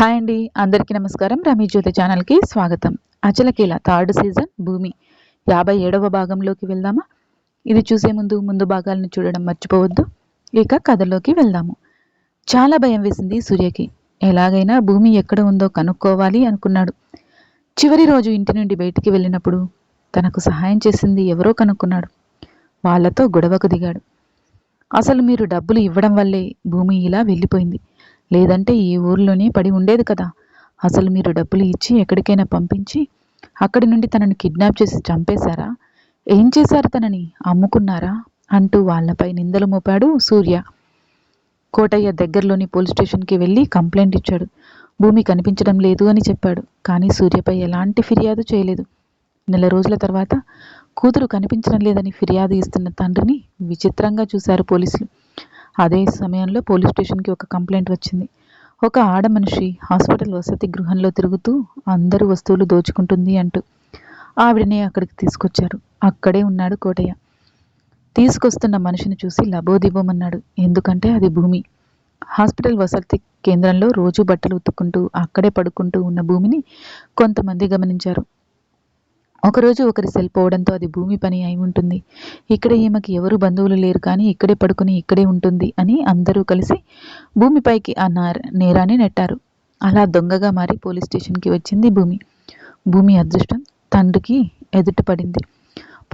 Hi అండి. అందరికీ నమస్కారం. రమీ జ్యోతి ఛానల్కి స్వాగతం. అచలకేల థర్డ్ సీజన్ భూమి. యాభై ఏడవ భాగంలోకి వెళ్దామా? ఇది చూసే ముందు ముందు భాగాలను చూడడం మర్చిపోవద్దు. ఇక కథలోకి వెళ్దాము. చాలా భయం వేసింది సూర్యకి. ఎలాగైనా భూమి ఎక్కడ ఉందో కనుక్కోవాలి అనుకున్నాడు. చివరి రోజు ఇంటి నుండి బయటికి వెళ్ళినప్పుడు తనకు సహాయం చేసింది ఎవరో కనుక్కున్నాడు. వాళ్ళతో గొడవకు దిగాడు. అసలు మీరు డబ్బులు ఇవ్వడం వల్లే భూమి ఇలా వెళ్ళిపోయింది. లేదంటే ఈ ఊర్లోనే పడి ఉండేది కదా. అసలు మీరు డబ్బులు ఇచ్చి ఎక్కడికైనా పంపించి అక్కడి నుండి తనని కిడ్నాప్ చేసి చంపేశారా? ఏం చేశారు తనని? అమ్ముకున్నారా? అంటూ వాళ్ళపై నిందలు మోపాడు సూర్య. కోటయ్య దగ్గరలోని పోలీస్ స్టేషన్కి వెళ్ళి కంప్లైంట్ ఇచ్చాడు. భూమి కనిపించడం లేదు అని చెప్పాడు కానీ సూర్యపై ఎలాంటి ఫిర్యాదు చేయలేదు. నెల రోజుల తర్వాత కూతురు కనిపించడం లేదని ఫిర్యాదు ఇస్తున్న తండ్రిని విచిత్రంగా చూశారు పోలీసులు. అదే సమయంలో పోలీస్ స్టేషన్కి ఒక కంప్లైంట్ వచ్చింది. ఒక ఆడ మనిషి హాస్పిటల్ వసతి గృహంలో తిరుగుతూ అందరు వస్తువులు దోచుకుంటుంది అంటూ ఆవిడనే అక్కడికి తీసుకొచ్చారు. అక్కడే ఉన్నాడు కోటయ్య. తీసుకొస్తున్న మనిషిని చూసి లబోదిబోమన్నాడు. ఎందుకంటే అది భూమి. హాస్పిటల్ వసతి కేంద్రంలో రోజు బట్టలు ఉతుక్కుంటూ అక్కడే పడుకుంటూ ఉన్న భూమిని కొంతమంది గమనించారు. ఒకరోజు ఒకరి సెల్ పోవడంతో అది భూమి పని అయి ఉంటుంది. ఇక్కడ ఈమెకి ఎవరు బంధువులు లేరు కానీ ఇక్కడే పడుకుని ఇక్కడే ఉంటుంది అని అందరూ కలిసి భూమిపైకి ఆ నేరాన్ని నెట్టారు. అలా దొంగగా మారి పోలీస్ స్టేషన్కి వచ్చింది భూమి. భూమి అదృష్టం తండ్రికి ఎదుట పడింది.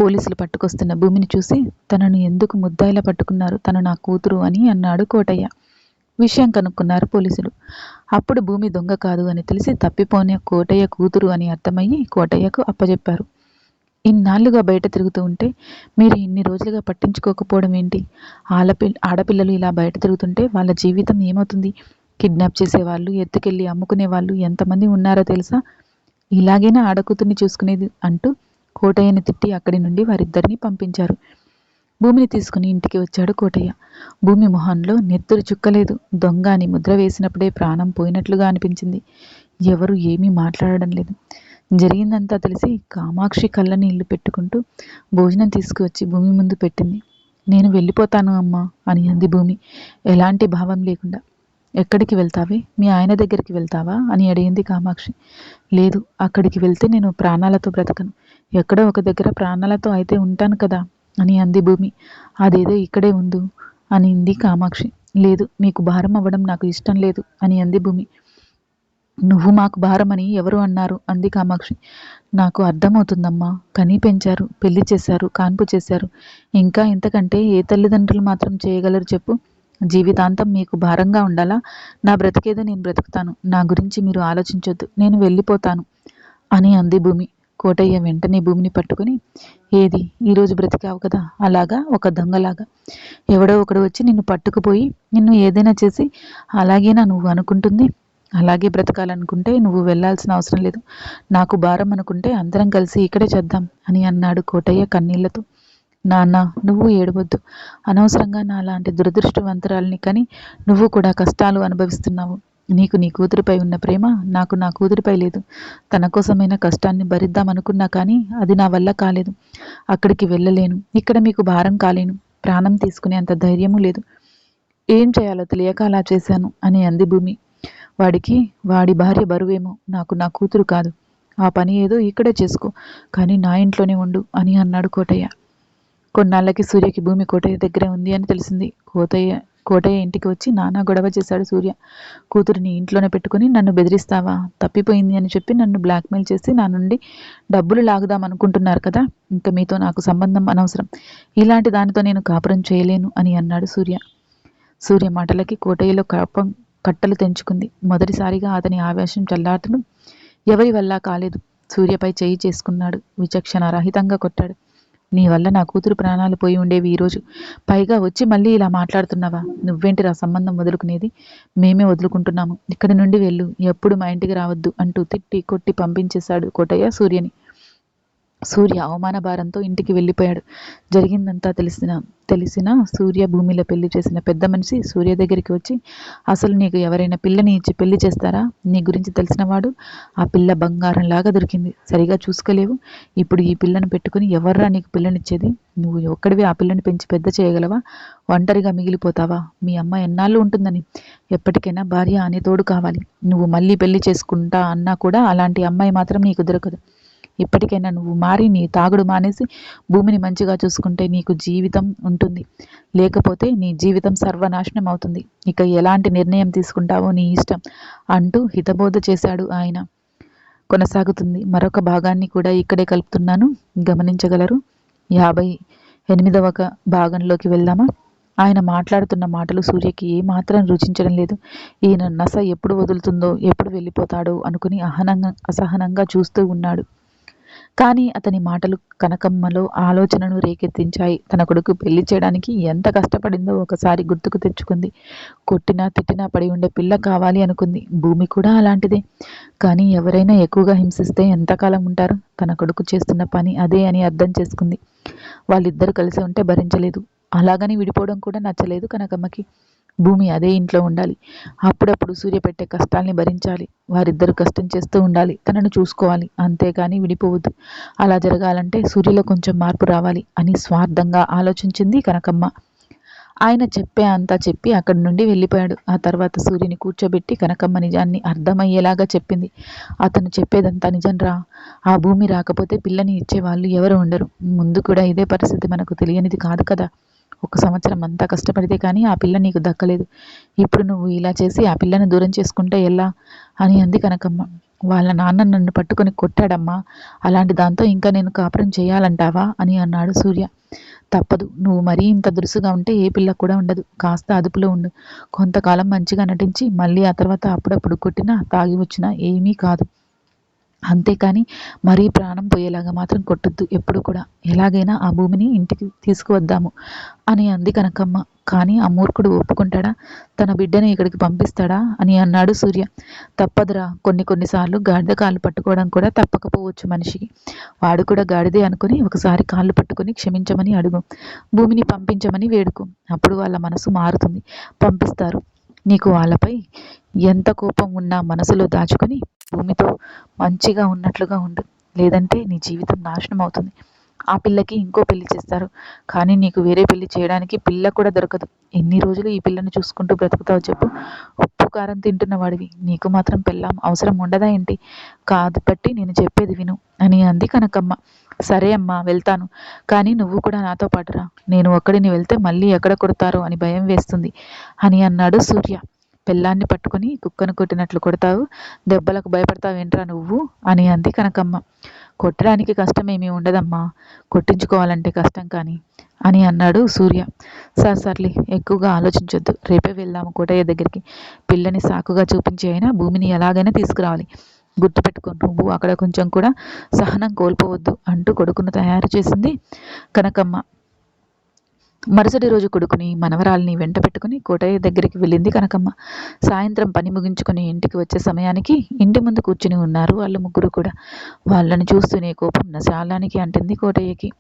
పోలీసులు పట్టుకొస్తున్న భూమిని చూసి తనను ఎందుకు ముద్దాయిలా పట్టుకున్నారు? తను నా కూతురు అని అన్నాడు కోటయ్య. విషయం కనుక్కున్నారు పోలీసులు. అప్పుడు భూమి దొంగ కాదు అని తెలిసి తప్పిపోయిన కోటయ్య కూతురు అని అర్థమయ్యి కోటయ్యకు అప్పజెప్పారు. ఇన్నాళ్ళుగా బయట తిరుగుతూ ఉంటే మీరు ఇన్ని రోజులుగా పట్టించుకోకపోవడం ఏంటి? ఆడపి ఆడపిల్లలు ఇలా బయట తిరుగుతుంటే వాళ్ళ జీవితం ఏమవుతుంది? కిడ్నాప్ చేసేవాళ్ళు ఎత్తుకెళ్ళి అమ్ముకునే వాళ్ళు ఎంతమంది ఉన్నారో తెలుసా? ఇలాగైనా ఆడకూతుర్ని చూసుకునేది? అంటూ కోటయ్యని తిట్టి అక్కడి నుండి వారిద్దరిని పంపించారు. భూమిని తీసుకుని ఇంటికి వచ్చాడు కోటయ్య. భూమి మొహంలో నెత్తురు చుక్కలేదు. దొంగ అని ముద్ర వేసినప్పుడే ప్రాణం పోయినట్లుగా అనిపించింది. ఎవరు ఏమీ మాట్లాడడం లేదు. జరిగిందంతా తెలిసి కామాక్షి కళ్ళ నీళ్ళు పెట్టుకుంటూ భోజనం తీసుకువచ్చి భూమి ముందు పెట్టింది. నేను వెళ్ళిపోతాను అమ్మా అని అంది భూమి. ఎలాంటి భావం లేకుండా. ఎక్కడికి వెళ్తావే? మీ ఆయన దగ్గరికి వెళ్తావా? అని అడిగింది కామాక్షి. లేదు అక్కడికి వెళ్తే నేను ప్రాణాలతో బ్రతకను. ఎక్కడో ఒక దగ్గర ప్రాణాలతో అయితే ఉంటాను కదా. అని అంది భూమి. అదేదో ఇక్కడే ఉందు అనింది కామాక్షి. లేదు మీకు భారం అవ్వడం నాకు ఇష్టం లేదు అని అంది భూమి. నువ్వు మాకు భారమని ఎవరు అన్నారు? అంది కామాక్షి. నాకు అర్థమవుతుందమ్మా. కనీ పెంచారు పెళ్ళి చేశారు కాన్పు చేశారు. ఇంకా ఇంతకంటే ఏ తల్లిదండ్రులు మాత్రం చేయగలరు చెప్పు. జీవితాంతం మీకు భారంగా ఉండాలా? నా బ్రతికేదో నేను బ్రతుకుతాను. నా గురించి మీరు ఆలోచించొద్దు. నేను వెళ్ళిపోతాను అని అంది భూమి. కోటయ్య వెంటనే భూమిని పట్టుకుని ఏది? ఈరోజు బ్రతికావు కదా? అలాగా? ఒక దొంగలాగా? ఎవడో ఒకడు వచ్చి నిన్ను పట్టుకుపోయి నిన్ను ఏదైనా చేసి అలాగేనా నువ్వు అనుకుంటుంది? అలాగే బ్రతకాలనుకుంటే నువ్వు వెళ్ళాల్సిన అవసరం లేదు. నాకు భారం అనుకుంటే అందరం కలిసి ఇక్కడే చేద్దాం అని అన్నాడు కోటయ్య కన్నీళ్ళతో. నాన్న నువ్వు ఏడవద్దు. అనవసరంగా నా లాంటి దురదృష్టవంతరాలని కానీ నువ్వు కూడా కష్టాలు అనుభవిస్తున్నావు. నీకు నీ కూతురిపై ఉన్న ప్రేమ నాకు నా కూతురిపై లేదు. తన కోసమైన కష్టాన్ని భరిద్దామనుకున్నా కానీ అది నా వల్ల కాలేదు. అక్కడికి వెళ్ళలేను. ఇక్కడ మీకు భారం కాలేను. ప్రాణం తీసుకునే అంత ధైర్యము లేదు. ఏం చేయాలో తెలియక అలా చేశాను అని అంది భూమి. వాడికి వాడి భార్య బరువేమో నాకు నా కూతురు కాదు. ఆ పని ఏదో ఇక్కడే చేసుకో కానీ నా ఇంట్లోనే ఉండు అని అన్నాడు కోటయ్య. కొన్నాళ్ళకి సూర్యకి భూమి కోటయ్య దగ్గరే ఉంది అని తెలిసింది. కోటయ్య కోటయ్య ఇంటికి వచ్చి నానా గొడవ చేశాడు సూర్య. కూతురిని ఇంట్లోనే పెట్టుకుని నన్ను బెదిరిస్తావా? తప్పిపోయింది అని చెప్పి నన్ను బ్లాక్మెయిల్ చేసి నా నుండి డబ్బులు లాగుదాం అనుకుంటున్నారు కదా ఇంకా మీతో నాకు సంబంధం అనవసరం. ఇలాంటి దానితో నేను కాపురం చేయలేను అని అన్నాడు సూర్య. సూర్య మాటలకి కోటయ్యలో కాపం కట్టలు తెంచుకుంది. మొదటిసారిగా అతని ఆవేశం చల్లార్తడం ఎవరి వల్ల కాలేదు. సూర్యపై చేయి చేసుకున్నాడు. విచక్షణ రహితంగా కొట్టాడు. నీ వల్ల నా కూతురు ప్రాణాలు పోయి ఉండేవి ఈరోజు పైగా వచ్చి మళ్ళీ ఇలా మాట్లాడుతున్నావా? నువ్వేంటి రా సంబంధం వదులుకునేది? మేమే వదులుకుంటున్నాము. ఇక్కడి నుండి వెళ్ళు. ఎప్పుడు మా ఇంటికి రావద్దు అంటూ తిట్టి కొట్టి పంపించేశాడు కోటయ్య సూర్యని. సూర్య అవమాన భారంతో ఇంటికి వెళ్ళిపోయాడు. జరిగిందంతా తెలిసిన తెలిసిన సూర్య భూమిలో పెళ్ళి చేసిన పెద్ద మనిషి సూర్య దగ్గరికి వచ్చి అసలు నీకు ఎవరైనా పిల్లని ఇచ్చి పెళ్ళి చేస్తారా? నీ గురించి తెలిసినవాడు ఆ పిల్ల బంగారంలాగా దొరికింది. సరిగా చూసుకోలేవు. ఇప్పుడు ఈ పిల్లను పెట్టుకుని ఎవర్రా నీకు పిల్లనిచ్చేది? నువ్వు ఒక్కడివి ఆ పిల్లని పెంచి పెద్ద చేయగలవా? ఒంటరిగా మిగిలిపోతావా? మీ అమ్మ ఎన్నాళ్ళు ఉంటుందని. ఎప్పటికైనా భార్య అనే తోడు కావాలి. నువ్వు మళ్ళీ పెళ్ళి చేసుకుంటా అన్నా కూడా అలాంటి అమ్మాయి మాత్రం నీకు దొరకదు. ఇప్పటికైనా నువ్వు మారి నీ తాగుడు మానేసి భూమిని మంచిగా చూసుకుంటే నీకు జీవితం ఉంటుంది. లేకపోతే నీ జీవితం సర్వనాశనం అవుతుంది. ఇక ఎలాంటి నిర్ణయం తీసుకుంటావో నీ ఇష్టం అంటూ హితబోధ చేశాడు ఆయన. కొనసాగుతుంది. మరొక భాగాన్ని కూడా ఇక్కడే కలుపుతున్నాను. గమనించగలరు? యాభై ఎనిమిదవ భాగంలోకి వెళ్దామా? ఆయన మాట్లాడుతున్న మాటలు సూర్యకి ఏమాత్రం రుచించడం లేదు. ఈయన నస ఎప్పుడు వదులుతుందో ఎప్పుడు వెళ్ళిపోతాడో అనుకుని అహనంగా అసహనంగా చూస్తూ ఉన్నాడు. కానీ అతని మాటలు కనకమ్మలో ఆలోచనను రేకెత్తించాయి. తన కొడుకు పెళ్ళి చేయడానికి ఎంత కష్టపడిందో ఒకసారి గుర్తుకు తెచ్చుకుంది. కొట్టినా తిట్టినా పడి ఉండే పిల్ల కావాలి అనుకుంది. భూమి కూడా అలాంటిదే. కానీ ఎవరైనా ఎక్కువగా హింసిస్తే ఎంతకాలం ఉంటారు? తన కొడుకు చేస్తున్న పని అదే అని అర్థం చేసుకుంది. వాళ్ళిద్దరు కలిసి ఉంటే భరించలేదు. అలాగని విడిపోవడం కూడా నచ్చలేదు కనకమ్మకి. భూమి అదే ఇంట్లో ఉండాలి. అప్పుడప్పుడు సూర్య పెట్టే కష్టాల్ని భరించాలి. వారిద్దరు కష్టం చేస్తూ ఉండాలి. తనను చూసుకోవాలి. అంతేగాని విడిపోవద్దు. అలా జరగాలంటే సూర్యలో కొంచెం మార్పు రావాలి అని స్వార్థంగా ఆలోచించింది కనకమ్మ. ఆయన చెప్పే అంతా చెప్పి అక్కడి నుండి వెళ్ళిపోయాడు. ఆ తర్వాత సూర్యుని కూర్చోబెట్టి కనకమ్మ నిజాన్ని అర్థమయ్యేలాగా చెప్పింది. అతను చెప్పేదంతా నిజం రా. ఆ భూమి రాకపోతే పిల్లని ఇచ్చేవాళ్ళు ఎవరు ఉండరు. ముందు కూడా ఇదే పరిస్థితి మనకు తెలియనిది కాదు కదా. ఒక సంవత్సరం అంతా కష్టపడితే కానీ ఆ పిల్ల నీకు దక్కలేదు. ఇప్పుడు నువ్వు ఇలా చేసి ఆ పిల్లని దూరం చేసుకుంటే ఎలా? అని అంది కనకమ్మ. వాళ్ళ నాన్న నన్ను పట్టుకొని కొట్టాడమ్మా. అలాంటి దాంతో ఇంకా నేను కాపురం చేయాలంటావా? అని అన్నాడు సూర్య. తప్పదు. నువ్వు మరీ ఇంత దురుసుగా ఉంటే ఏ పిల్ల కూడా ఉండదు. కాస్త అదుపులో ఉండు. కొంతకాలం మంచిగా నటించి మళ్ళీ ఆ తర్వాత అప్పుడప్పుడు కొట్టినా తాగి వచ్చినా ఏమీ కాదు. అంతేకాని మరీ ప్రాణం పోయేలాగా మాత్రం కొట్టొద్దు ఎప్పుడు కూడా. ఎలాగైనా ఆ భూమిని ఇంటికి తీసుకువద్దాము అని అంది కనకమ్మ. కానీ ఆ మూర్ఖుడు ఒప్పుకుంటాడా? తన బిడ్డని ఇక్కడికి పంపిస్తాడా అని అన్నాడు సూర్య. తప్పదురా. కొన్ని కొన్నిసార్లు గాడిద కాళ్ళు పట్టుకోవడం కూడా తప్పకపోవచ్చు మనిషికి. వాడు కూడా గాడిదే అనుకుని ఒకసారి కాళ్ళు పట్టుకుని క్షమించమని అడుగు. భూమిని పంపించమని వేడుకు. అప్పుడు వాళ్ళ మనసు మారుతుంది. పంపిస్తారు. నీకు వాళ్ళపై ఎంత కోపం ఉన్నా మనసులో దాచుకుని భూమితో మంచిగా ఉన్నట్లుగా ఉండు. లేదంటే నీ జీవితం నాశనం అవుతుంది. ఆ పిల్లకి ఇంకో పెళ్ళి చేస్తారు. కానీ నీకు వేరే పెళ్ళి చేయడానికి పిల్ల కూడా దొరకదు. ఎన్ని రోజులు ఈ పిల్లని చూసుకుంటూ బ్రతుకుతావు చెప్పు? ఉప్పు కారం తింటున్న వాడివి. నీకు మాత్రం పెళ్ళాం అవసరం ఉండదా ఏంటి? కాదు బట్టి నేను చెప్పేది విను. అని అంది కనకమ్మ. సరే అమ్మా వెళ్తాను. కానీ నువ్వు కూడా నాతో పాటురా. నేను ఒక్కడిని వెళ్తే మళ్ళీ ఎక్కడ కొడతారో అని భయం వేస్తుంది. అని అన్నాడు సూర్య. పిల్లాన్ని పట్టుకుని కుక్కను కొట్టినట్లు కొడతావు దెబ్బలకు భయపడతావు ఏంట్రా నువ్వు? అని అంది కనకమ్మ. కొట్టడానికి కష్టమేమీ ఉండదమ్మా కొట్టించుకోవాలంటే కష్టం కానీ అని అన్నాడు సూర్య. సార్ సర్లే ఎక్కువగా ఆలోచించొద్దు. రేపే వెళ్దాము కోటయ్య దగ్గరికి. పిల్లని సాకుగా చూపించి అయినా భూమిని ఎలాగైనా తీసుకురావాలి. గుర్తుపెట్టుకో నువ్వు అక్కడ కొంచెం కూడా సహనం కోల్పోవద్దు అంటూ కొడుకును తయారు చేసింది కనకమ్మ. మరుసటి రోజు కొడుకుని మనవరాల్ని వెంట పెట్టుకుని కోటయ్య దగ్గరికి వెళ్ళింది కనకమ్మ. సాయంత్రం పని ముగించుకుని ఇంటికి వచ్చే సమయానికి ఇంటి ముందు కూర్చుని ఉన్నారు వాళ్ళు ముగ్గురు కూడా. వాళ్ళని చూస్తూనే కోపం నశాలానికి అంటుంది కోటయ్యకి.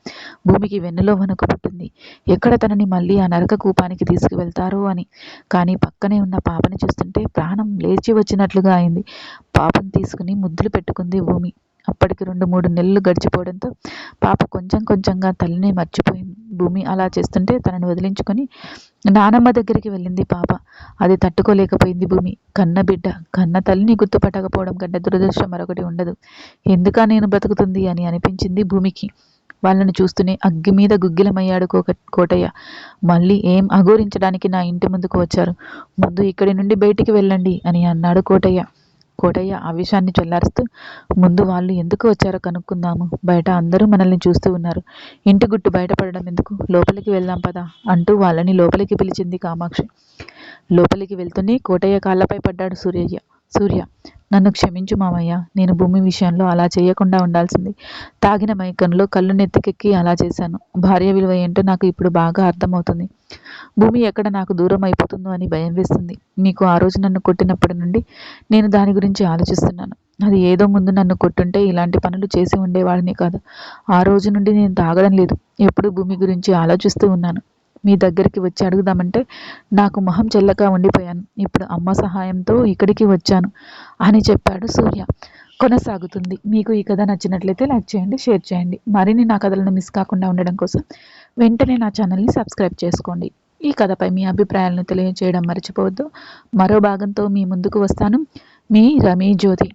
భూమికి వెన్నులో వణుకు పుట్టింది. ఎక్కడ తనని మళ్ళీ ఆ నరక కూపానికి తీసుకువెళ్తారో అని. కానీ పక్కనే ఉన్న పాపని చూస్తుంటే ప్రాణం లేచి వచ్చినట్లుగా అయింది. పాపను తీసుకుని ముద్దులు పెట్టుకుంది భూమి. అప్పటికి రెండు మూడు నెలలు గడిచిపోవడంతో పాప కొంచెం కొంచెంగా తల్లిని మర్చిపోయింది. భూమి అలా చేస్తుంటే తనను వదిలించుకొని నానమ్మ దగ్గరికి వెళ్ళింది పాప. అది తట్టుకోలేకపోయింది భూమి. కన్న బిడ్డ కన్న తల్లిని గుర్తుపట్టకపోవడం కంటే దురదృష్టం మరొకటి ఉండదు. ఎందుక నేను బ్రతుకుతుంది అని అనిపించింది భూమికి. వాళ్ళని చూస్తూనే అగ్గి మీద గుగ్గిలమయ్యాడు కోక కోటయ్య. మళ్ళీ ఏం అఘోరించడానికి నా ఇంటి ముందుకు వచ్చారు? ముందు ఇక్కడి నుండి బయటికి వెళ్ళండి అని అన్నాడు కోటయ్య. కోటయ్య ఆవేశాన్ని చల్లారుస్తూ ముందు వాళ్ళు ఎందుకు వచ్చారో కనుక్కుందాము. బయట అందరూ మనల్ని చూస్తూ ఉన్నారు. ఇంటి గుట్టు బయటపడడం ఎందుకు? లోపలికి వెళ్దాం పదా అంటూ వాళ్ళని లోపలికి పిలిచింది కామాక్షి. లోపలికి వెళ్తూనే కోటయ్య కాళ్ళపై పడ్డాడు సూర్యయ్య సూర్య నన్ను క్షమించు మామయ్య. నేను భూమి విషయంలో అలా చేయకుండా ఉండాల్సింది. తాగిన మైకంలో కళ్ళు నెత్తికెక్కి అలా చేశాను. భార్య విలువ ఏంటో నాకు ఇప్పుడు బాగా అర్థమవుతుంది. భూమి ఎక్కడ నాకు దూరం అయిపోతుందో అని భయం వేస్తుంది. మీకు ఆ రోజు నన్ను కొట్టినప్పటి నుండి నేను దాని గురించి ఆలోచిస్తున్నాను. అది ఏదో ముందు నన్ను కొట్టుంటే ఇలాంటి పనులు చేసి ఉండేవాడిని కాదు. ఆ రోజు నుండి నేను తాగడం లేదు. ఎప్పుడు భూమి గురించి ఆలోచిస్తూ ఉన్నాను. మీ దగ్గరికి వచ్చి అడుగుదామంటే నాకు మొహం చెల్లక ఉండిపోయాను. ఇప్పుడు అమ్మ సహాయంతో ఇక్కడికి వచ్చాను అని చెప్పాడు సూర్య. కొనసాగుతుంది. మీకు ఈ కథ నచ్చినట్లయితే లైక్ చేయండి షేర్ చేయండి. మరిన్ని నా కథలను మిస్ కాకుండా ఉండడం కోసం వెంటనే నా ఛానల్ని సబ్స్క్రైబ్ చేసుకోండి. ఈ కథపై మీ అభిప్రాయాలను తెలియజేయడం మర్చిపోవద్దు. మరో భాగంతో మీ ముందుకు వస్తాను. మీ రమీ జ్యోతి.